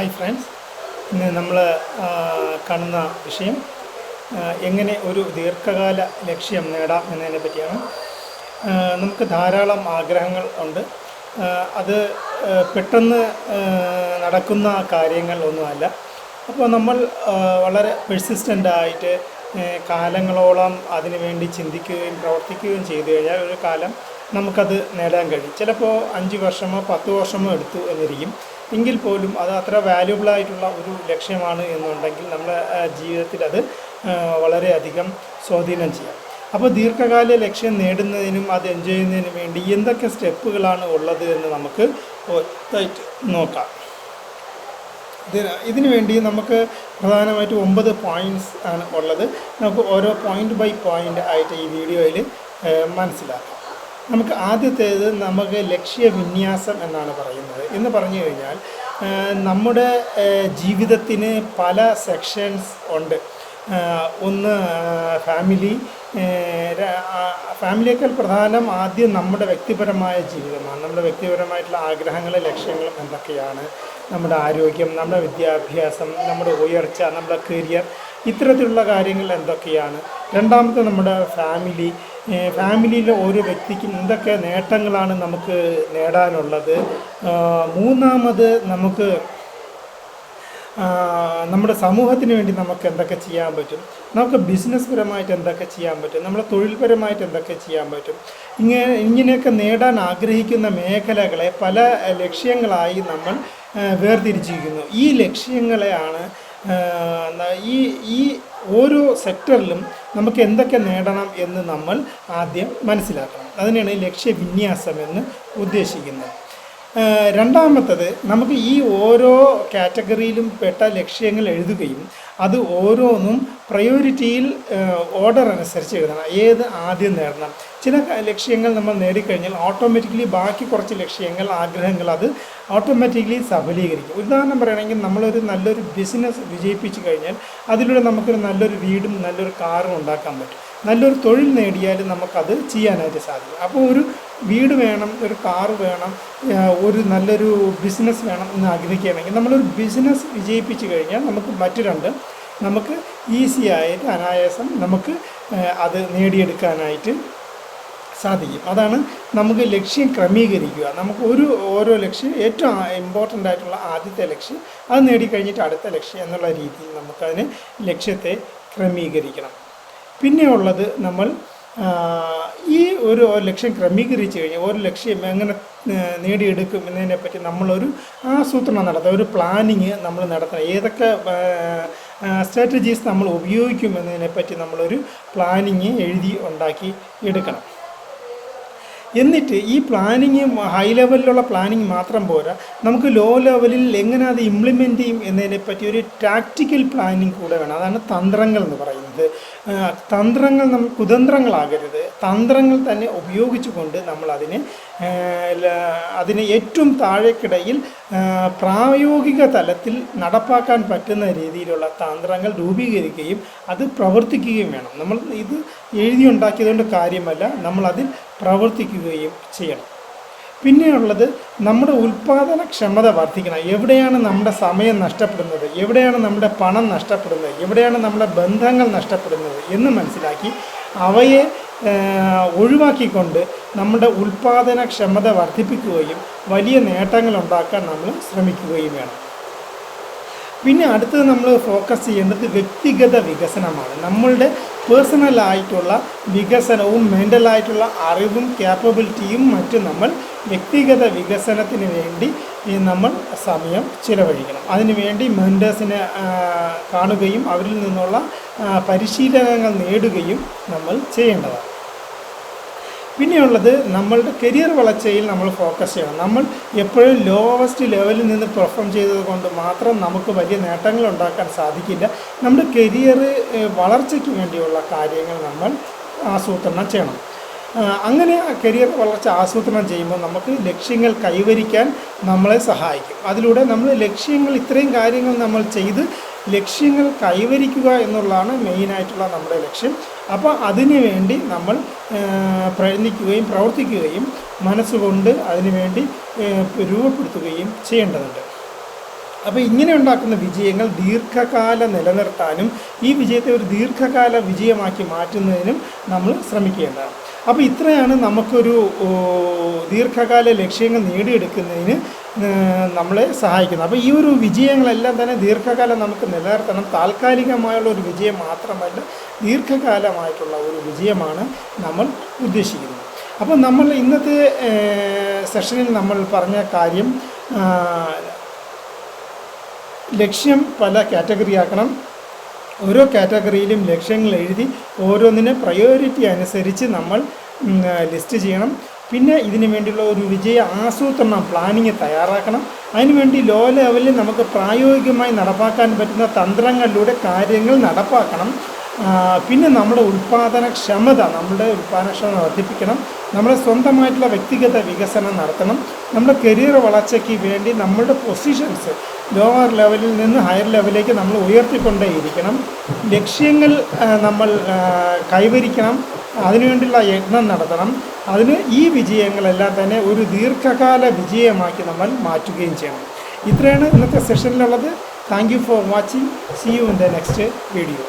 Hi friends ഇന്ന് നമ്മൾ കാണുന്ന വിഷയം എങ്ങനെ ഒരു ദീർഘകാല ലക്ഷ്യം നേടാം എന്നതിനെ പറ്റിയാണ്. നമുക്ക് ധാരാളം ആഗ്രഹങ്ങൾ ഉണ്ട്. അത് പെട്ടെന്ന് നടക്കുന്ന കാര്യങ്ങൾ ഒന്നുമല്ല. അപ്പോൾ നമ്മൾ വളരെ പെർസിസ്റ്റന്റായിട്ട് കാലങ്ങളോളം അതിനു വേണ്ടി ചിന്തിക്കുകയും പ്രവർത്തിക്കുകയും ചെയ്തു കഴിഞ്ഞാൽ ഒരു കാലം നമുക്കത് നേടാൻ കഴിയും. ചിലപ്പോൾ അഞ്ച് വർഷമോ പത്ത് വർഷമോ എടുത്തു എന്നിരിക്കും. എങ്കിൽ പോലും അത് അത്ര വാല്യുബിൾ ആയിട്ടുള്ള ഒരു ലക്ഷ്യമാണ് എന്നുണ്ടെങ്കിൽ നമ്മുടെ ജീവിതത്തിൽ അത് വളരെയധികം സ്വാധീനം ചെയ്യാം. അപ്പോൾ ദീർഘകാല ലക്ഷ്യം നേടുന്നതിനും അത് എൻജോയ് ചെയ്യുന്നതിനും വേണ്ടി എന്തൊക്കെ സ്റ്റെപ്പുകളാണ് ഉള്ളത് എന്ന് നമുക്ക് നോക്കാം. ഇതിനു വേണ്ടി നമുക്ക് പ്രധാനമായിട്ട് ഒമ്പത് പോയിന്റ്സ് ആണ് ഉള്ളത്. നമുക്ക് ഓരോ പോയിന്റ് ബൈ പോയിന്റ് ആയിട്ട് ഈ വീഡിയോയിൽ മനസ്സിലാക്കാം. നമുക്ക് ആദ്യത്തേത് നമുക്ക് ലക്ഷ്യവിന്യാസം എന്നാണ് പറയുന്നത്. എന്ന് പറഞ്ഞു കഴിഞ്ഞാൽ നമ്മുടെ ജീവിതത്തിന് പല സെക്ഷൻസ് ഉണ്ട്. ഒന്ന് ഫാമിലി ഫാമിലിയേക്കാൾ പ്രധാനം ആദ്യം നമ്മുടെ വ്യക്തിപരമായ ജീവിതമാണ്. നമ്മുടെ വ്യക്തിപരമായിട്ടുള്ള ആഗ്രഹങ്ങളും ലക്ഷ്യങ്ങളും എന്തൊക്കെയാണ്? നമ്മുടെ ആരോഗ്യം നമ്മുടെ വിദ്യാഭ്യാസം നമ്മുടെ ഉയർച്ച നമ്മുടെ കരിയർ ഇത്തരത്തിലുള്ള കാര്യങ്ങൾ എന്തൊക്കെയാണ്? രണ്ടാമത്തെ നമ്മുടെ ഫാമിലി ഫാമിലിയിലെ ഒരു വ്യക്തിക്ക് എന്തൊക്കെ നേട്ടങ്ങളാണ് നമുക്ക് നേടാനുള്ളത്? മൂന്നാമത് നമുക്ക് നമ്മുടെ സമൂഹത്തിന് വേണ്ടി നമുക്ക് എന്തൊക്കെ ചെയ്യാൻ പറ്റും? നമുക്ക് ബിസിനസ് പരമായിട്ട് എന്തൊക്കെ ചെയ്യാൻ പറ്റും? നമ്മുടെ തൊഴിൽപരമായിട്ട് എന്തൊക്കെ ചെയ്യാൻ പറ്റും? ഇങ്ങനെ ഇങ്ങനെയൊക്കെ നേടാൻ ആഗ്രഹിക്കുന്ന മേഖലകളെ പല ലക്ഷ്യങ്ങളായി നമ്മൾ വേർതിരിച്ചിരിക്കുന്നു. ഈ ലക്ഷ്യങ്ങളെയാണ് ഈ ഈ ഓരോ സെക്ടറിലും നമുക്ക് എന്തൊക്കെ നേടണം എന്ന് നമ്മൾ ആദ്യം മനസ്സിലാക്കണം. അതിനാണ് ലക്ഷ്യവിന്യാസം എന്ന് ഉദ്ദേശിക്കുന്നത്. രണ്ടാമത്തത് നമുക്ക് ഈ ഓരോ കാറ്റഗറിയിലും പെട്ട ലക്ഷ്യങ്ങൾ എഴുതുകയും അത് ഓരോന്നും പ്രയോറിറ്റിയിൽ ഓർഡർ അനുസരിച്ച് എഴുതണം. ഏത് ആദ്യം നേടണം. ചില ലക്ഷ്യങ്ങൾ നമ്മൾ നേടിക്കഴിഞ്ഞാൽ ഓട്ടോമാറ്റിക്കലി ബാക്കി കുറച്ച് ലക്ഷ്യങ്ങൾ ആഗ്രഹങ്ങൾ അത് ഓട്ടോമാറ്റിക്കലി സഫലീകരിക്കും. ഉദാഹരണം പറയുകയാണെങ്കിൽ നമ്മളൊരു നല്ലൊരു ബിസിനസ് വിജയിപ്പിച്ചു കഴിഞ്ഞാൽ അതിലൂടെ നമുക്കൊരു നല്ലൊരു വീടും നല്ലൊരു കാറും ഉണ്ടാക്കാൻ പറ്റും. നല്ലൊരു തൊഴിൽ നേടിയാൽ നമുക്കത് ചെയ്യാനായിട്ട് സാധിക്കും. അപ്പോൾ ഒരു വീട് വേണം ഒരു കാറ് വേണം ഒരു നല്ലൊരു ബിസിനസ് വേണം എന്ന് ആഗ്രഹിക്കുകയാണെങ്കിൽ നമ്മളൊരു ബിസിനസ് വിജയിപ്പിച്ചു കഴിഞ്ഞാൽ നമുക്ക് മറ്റു രണ്ട് നമുക്ക് ഈസി ആയിട്ട് അനായാസം നമുക്ക് അത് നേടിയെടുക്കാനായിട്ട് സാധിക്കും. അതാണ് നമുക്ക് ലക്ഷ്യം ക്രമീകരിക്കുക. നമുക്ക് ഒരു ഓരോ ലക്ഷ്യം ഏറ്റവും ഇമ്പോർട്ടന്റ് ആയിട്ടുള്ള ആദ്യത്തെ ലക്ഷ്യം അത് നേടിക്കഴിഞ്ഞിട്ട് അടുത്ത ലക്ഷ്യം എന്നുള്ള രീതിയിൽ നമുക്കതിന് ലക്ഷ്യത്തെ ക്രമീകരിക്കണം. പിന്നെയുള്ളത് നമ്മൾ ഈ ഒരു ലക്ഷ്യം ക്രമീകരിച്ച് കഴിഞ്ഞാൽ ഒരു ലക്ഷ്യം എങ്ങനെ നേടിയെടുക്കും എന്നതിനെപ്പറ്റി നമ്മളൊരു ആസൂത്രണം നടത്തുക ഒരു പ്ലാനിങ് നമ്മൾ നടത്തണം. ഏതൊക്കെ സ്ട്രാറ്റജീസ് നമ്മൾ ഉപയോഗിക്കും എന്നതിനെപ്പറ്റി നമ്മളൊരു പ്ലാനിങ് എഴുതി ഉണ്ടാക്കി എടുക്കണം. എന്നിട്ട് ഈ പ്ലാനിങ് ഹൈ ലെവലിലുള്ള പ്ലാനിങ് മാത്രം പോരാ. നമുക്ക് ലോ ലെവലിൽ എങ്ങനെ അത് ഇംപ്ലിമെന്റ് ചെയ്യും എന്നതിനെ പറ്റി ഒരു ടാക്റ്റിക്കൽ പ്ലാനിങ് കൂടെ വേണം. അതാണ് തന്ത്രങ്ങൾ എന്ന് പറയുന്നത്. തന്ത്രങ്ങൾ നമ്മൾ കുതന്ത്രങ്ങളാകരുത്. തന്ത്രങ്ങൾ തന്നെ ഉപയോഗിച്ചുകൊണ്ട് നമ്മൾ അതിനെ അതിന് ഏറ്റവും താഴേക്കിടയിൽ പ്രായോഗിക തലത്തിൽ നടപ്പാക്കാൻ പറ്റുന്ന രീതിയിലുള്ള തന്ത്രങ്ങൾ രൂപീകരിക്കുകയും അത് പ്രവർത്തിക്കുകയും വേണം. നമ്മൾ ഇത് എഴുതി ഉണ്ടാക്കിയതുകൊണ്ട് കാര്യമല്ല. നമ്മളതിൽ പ്രവർത്തിക്കുകയും ചെയ്യണം. പിന്നെയുള്ളത് നമ്മുടെ ഉൽപ്പാദനക്ഷമത വർദ്ധിക്കണം. എവിടെയാണ് നമ്മുടെ സമയം നഷ്ടപ്പെടുന്നത്? എവിടെയാണ് നമ്മുടെ പണം നഷ്ടപ്പെടുന്നത്? എവിടെയാണ് നമ്മുടെ ബന്ധങ്ങൾ നഷ്ടപ്പെടുന്നത് എന്ന് മനസ്സിലാക്കി അവയെ ഒഴിവാക്കിക്കൊണ്ട് നമ്മുടെ ഉൽപ്പാദനക്ഷമത വർദ്ധിപ്പിക്കുകയും വലിയ നേട്ടങ്ങൾ ഉണ്ടാക്കാൻ നമ്മൾ ശ്രമിക്കുകയും വേണം. പിന്നെ അടുത്തത് നമ്മൾ ഫോക്കസ് ചെയ്യേണ്ടത് വ്യക്തിഗത വികസനമാണ്. നമ്മളുടെ പേഴ്സണലായിട്ടുള്ള വികസനവും മെന്റലായിട്ടുള്ള അറിവും ക്യാപ്പബിലിറ്റിയും മറ്റും നമ്മൾ വ്യക്തിഗത വികസനത്തിന് വേണ്ടി നമ്മൾ സമയം ചിലവഴിക്കണം. അതിനുവേണ്ടി മെന്റേഴ്സിനെ കാണുകയും അവരിൽ നിന്നുള്ള പരിശീലനങ്ങൾ നേടുകയും നമ്മൾ ചെയ്യേണ്ടതാണ്. പിന്നെയുള്ളത് നമ്മളുടെ കരിയർ വളർച്ചയിൽ നമ്മൾ ഫോക്കസ് ചെയ്യണം. നമ്മൾ എപ്പോഴും ലോവസ്റ്റ് ലെവലിൽ നിന്ന് പെർഫോം ചെയ്തത് കൊണ്ട് മാത്രം നമുക്ക് വലിയ നേട്ടങ്ങൾ ഉണ്ടാക്കാൻ സാധിക്കില്ല. നമ്മുടെ കരിയർ വളർച്ചയ്ക്ക് വേണ്ടിയുള്ള കാര്യങ്ങൾ നമ്മൾ ആസൂത്രണം ചെയ്യണം. അങ്ങനെ കരിയർ വളർച്ച ആസൂത്രണം ചെയ്യുമ്പോൾ നമുക്ക് ലക്ഷ്യങ്ങൾ കൈവരിക്കാൻ നമ്മളെ സഹായിക്കും. അതിലൂടെ നമ്മൾ ലക്ഷ്യങ്ങൾ ഇത്രയും കാര്യങ്ങൾ നമ്മൾ ചെയ്ത് ലക്ഷ്യങ്ങൾ കൈവരിക്കുക എന്നുള്ളതാണ് മെയിനായിട്ടുള്ള നമ്മുടെ ലക്ഷ്യം. അപ്പോൾ അതിനുവേണ്ടി നമ്മൾ പ്രയത്നിക്കുകയും പ്രവർത്തിക്കുകയും മനസ്സുകൊണ്ട് അതിനുവേണ്ടി രൂപപ്പെടുത്തുകയും ചെയ്യേണ്ടതുണ്ട്. അപ്പോൾ ഇങ്ങനെ ഉണ്ടാക്കുന്ന വിജയങ്ങൾ ദീർഘകാല നിലനിർത്താനും ഈ വിജയത്തെ ഒരു ദീർഘകാല വിജയമാക്കി മാറ്റുന്നതിനും നമ്മൾ ശ്രമിക്കേണ്ടതാണ്. അപ്പോൾ ഇത്രയാണ് നമുക്കൊരു ദീർഘകാല ലക്ഷ്യങ്ങൾ നേടിയെടുക്കുന്നതിന് നമ്മളെ സഹായിക്കുന്നത്. അപ്പോൾ ഈ ഒരു വിജയങ്ങളെല്ലാം തന്നെ ദീർഘകാലം നമുക്ക് നിലനിർത്തണം. താൽക്കാലികമായുള്ള ഒരു വിജയം മാത്രമല്ല ദീർഘകാലമായിട്ടുള്ള ഒരു വിജയമാണ് നമ്മൾ ഉദ്ദേശിക്കുന്നത്. അപ്പോൾ നമ്മൾ ഇന്നത്തെ സെഷനിൽ നമ്മൾ പറഞ്ഞ കാര്യം ലക്ഷ്യം പല കാറ്റഗറി ആക്കണം. ഓരോ കാറ്റഗറിയിലും ലക്ഷ്യങ്ങൾ എഴുതി ഓരോന്നിനെ പ്രയോറിറ്റി അനുസരിച്ച് നമ്മൾ ലിസ്റ്റ് ചെയ്യണം. പിന്നെ ഇതിനു വേണ്ടിയുള്ള ഒരു വിജയ ആസൂത്രണം പ്ലാനിങ് തയ്യാറാക്കണം. അതിനുവേണ്ടി ലോ ലെവലിൽ നമുക്ക് പ്രായോഗികമായി നടപ്പാക്കാൻ പറ്റുന്ന തന്ത്രങ്ങളിലൂടെ കാര്യങ്ങൾ നടപ്പാക്കണം. പിന്നെ നമ്മുടെ ഉൽപ്പാദനക്ഷമത നമ്മുടെ ഉൽപ്പാദനക്ഷമത വർദ്ധിപ്പിക്കണം. നമ്മുടെ സ്വന്തമായിട്ടുള്ള വ്യക്തിഗത വികസനം നടത്തണം. നമ്മുടെ കരിയർ വളർച്ചയ്ക്ക് വേണ്ടി നമ്മുടെ പൊസിഷൻസ് ലോവർ ലെവലിൽ നിന്ന് ഹയർ ലെവലിലേക്ക് നമ്മൾ ഉയർത്തിക്കൊണ്ടേയിരിക്കണം. ലക്ഷ്യങ്ങൾ നമ്മൾ കൈവരിക്കണം. അതിനുവേണ്ടിയുള്ള യജ്ഞം നടത്തണം. അതിന് ഈ വിജയങ്ങളെല്ലാം തന്നെ ഒരു ദീർഘകാല വിജയമാക്കി നമ്മൾ മാറ്റുകയും ചെയ്യണം. ഇത്രയാണ് ഇന്നത്തെ സെഷനിലുള്ളത് thank you for watching see you in the next video